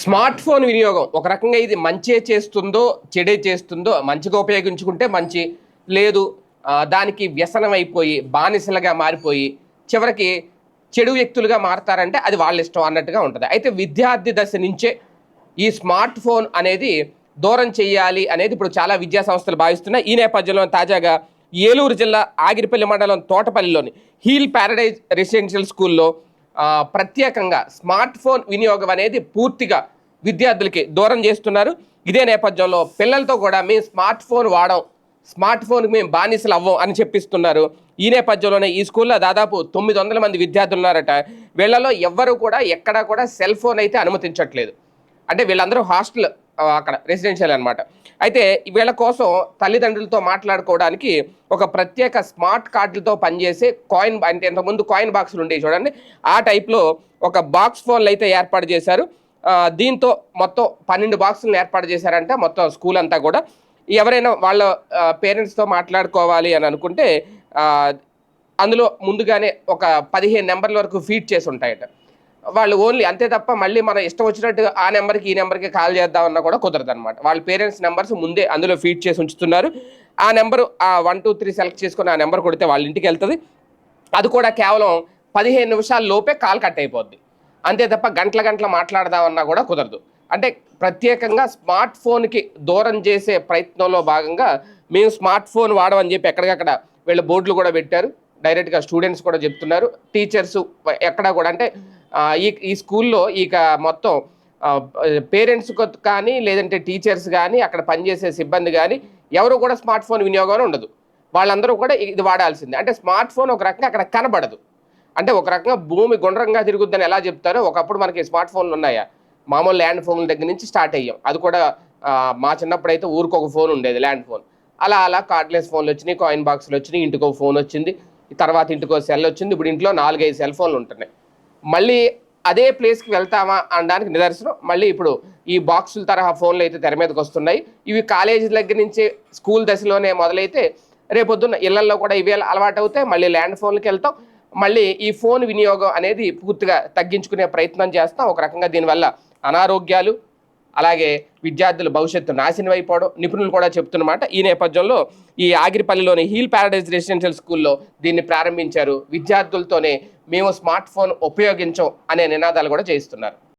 Smart phone వినియోగం ఒక రకంగా ఇది మంచే చేస్తుందో చెడే చేస్తుందో మంచిగా ఉపయోగించుకుంటే మంచి లేదు దానికి వ్యసనం అయిపోయి బానిసలుగా మారిపోయి చివరికి చెడు వ్యక్తులుగా మారతారంటే అది వాళ్ళ ఇష్టం అన్నట్టుగా ఉంటుంది. అయితే విద్యార్థి దశ నుంచే ఈ స్మార్ట్ ఫోన్ అనేది దూరం చేయాలి అనేది ఇప్పుడు చాలా విద్యా సంస్థలు భావిస్తున్నాయి ఈ నేపథ్యంలో తాజాగా ఏలూరు జిల్లా ఆగిరిపల్లి మండలం తోటపల్లిలోని హీల్ ప్యారడైజ్ రెసిడెన్షియల్ స్కూల్లో ప్రత్యేకంగా స్మార్ట్ ఫోన్ వినియోగం అనేది పూర్తిగా విద్యార్థులకి దూరం చేస్తున్నారు. ఇదే నేపథ్యంలో పిల్లలతో కూడా మేము స్మార్ట్ ఫోన్ వాడం స్మార్ట్ ఫోన్కి మేము బానిసలు అవ్వం అని చెప్పిస్తున్నారు. ఈ నేపథ్యంలోనే ఈ స్కూల్లో దాదాపు తొమ్మిది వందల మంది విద్యార్థులు ఉన్నారట. వీళ్ళలో ఎవ్వరూ కూడా ఎక్కడా కూడా సెల్ ఫోన్ అయితే అనుమతించట్లేదు. అంటే వీళ్ళందరూ హాస్టల్ అక్కడ రెసిడెన్షియల్ అనమాట అయితే వీళ్ళ కోసం తల్లిదండ్రులతో మాట్లాడుకోవడానికి ఒక ప్రత్యేక స్మార్ట్ కార్డులతో పనిచేసే కాయిన్ అంటే ఇంతకుముందు కాయిన్ బాక్సులు ఉండేవి చూడండి. ఆ టైప్లో ఒక బాక్స్ ఫోన్లు అయితే ఏర్పాటు చేశారు. దీంతో మొత్తం పన్నెండు బాక్సులను ఏర్పాటు చేశారంట మొత్తం స్కూల్ అంతా కూడా. ఎవరైనా వాళ్ళ పేరెంట్స్తో మాట్లాడుకోవాలి అని అనుకుంటే అందులో ముందుగానే ఒక పదిహేను నెంబర్ల వరకు ఫీడ్ చేసి ఉంటాయట. వాళ్ళు ఓన్లీ అంతే తప్ప మళ్ళీ మన ఇష్టం వచ్చినట్టు ఆ నెంబర్కి ఈ నెంబర్కి కాల్ చేద్దామన్నా కూడా కుదరదు అనమాట వాళ్ళ పేరెంట్స్ నెంబర్స్ ముందే అందులో ఫీడ్ చేసి ఉంచుతున్నారు. ఆ నెంబర్ ఆ వన్ టూ త్రీ సెలెక్ట్ చేసుకుని ఆ నెంబర్ కొడితే వాళ్ళ ఇంటికి వెళ్తుంది. అది కూడా కేవలం పదిహేను నిమిషాల లోపే కాల్ కట్ అయిపోద్ది. అంతే తప్ప గంటల గంటల మాట్లాడదామన్నా కూడా కుదరదు. అంటే ప్రత్యేకంగా స్మార్ట్ ఫోన్కి దూరం చేసే ప్రయత్నంలో భాగంగా మేము స్మార్ట్ ఫోన్ వాడమని చెప్పి ఎక్కడికక్కడ వీళ్ళ బోర్డులు కూడా పెట్టారు. డైరెక్ట్గా స్టూడెంట్స్ కూడా చెప్తున్నారు. టీచర్స్ ఎక్కడ కూడా అంటే ఈ ఈ స్కూల్లో ఇక మొత్తం పేరెంట్స్ కానీ లేదంటే టీచర్స్ కానీ అక్కడ పనిచేసే సిబ్బంది కానీ ఎవరు కూడా స్మార్ట్ ఫోన్ వినియోగం ఉండదు. వాళ్ళందరూ కూడా ఇది వాడాల్సిందే. అంటే స్మార్ట్ ఫోన్ ఒక రకంగా అక్కడ కనబడదు. అంటే ఒక రకంగా భూమి గుండ్రంగా తిరుగుద్దని ఎలా చెప్తారో ఒకప్పుడు మనకి స్మార్ట్ ఫోన్లు ఉన్నాయా? మామూలు ల్యాండ్ ఫోన్ల దగ్గర నుంచి స్టార్ట్ అయ్యాం. అది కూడా మా చిన్నప్పుడు అయితే ఊరికి ఒక ఫోన్ ఉండేది ల్యాండ్ ఫోన్. అలా అలా కార్డ్లెస్ ఫోన్లు వచ్చినాయి కాయిన్ బాక్స్లు వచ్చినాయి ఇంటికో ఫోన్ వచ్చింది తర్వాత ఇంటికో సెల్ వచ్చింది ఇప్పుడు ఇంట్లో నాలుగైదు సెల్ ఫోన్లు ఉంటున్నాయి. మళ్ళీ అదే ప్లేస్కి వెళ్తామా అనడానికి నిదర్శనం. మళ్ళీ ఇప్పుడు ఈ బాక్సుల తరహా ఫోన్లు అయితే తెర మీదకి వస్తున్నాయి. ఇవి కాలేజీ దగ్గర నుంచి స్కూల్ దశలోనే మొదలైతే రేపొద్దున్న ఇళ్ళలో కూడా ఇవి అలవాటు అవుతాయి. మళ్ళీ ల్యాండ్ ఫోన్లకి వెళ్తాం. మళ్ళీ ఈ ఫోన్ వినియోగం అనేది పూర్తిగా తగ్గించుకునే ప్రయత్నం చేస్తాం. ఒక రకంగా దీనివల్ల అనారోగ్యాలు అలాగే విద్యార్థుల భవిష్యత్తు నాశనం అయిపోవడం నిపుణులు కూడా చెప్తున్నమాట. ఈ నేపథ్యంలో ఈ ఆగిరిపల్లిలోని హీల్ ప్యారడైజ్ రెసిడెన్షియల్ స్కూల్లో దీన్ని ప్రారంభించారు. విద్యార్థులతోనే మేము స్మార్ట్ ఫోన్ ఉపయోగించం అనే నినాదాలు కూడా చేయిస్తున్నారు.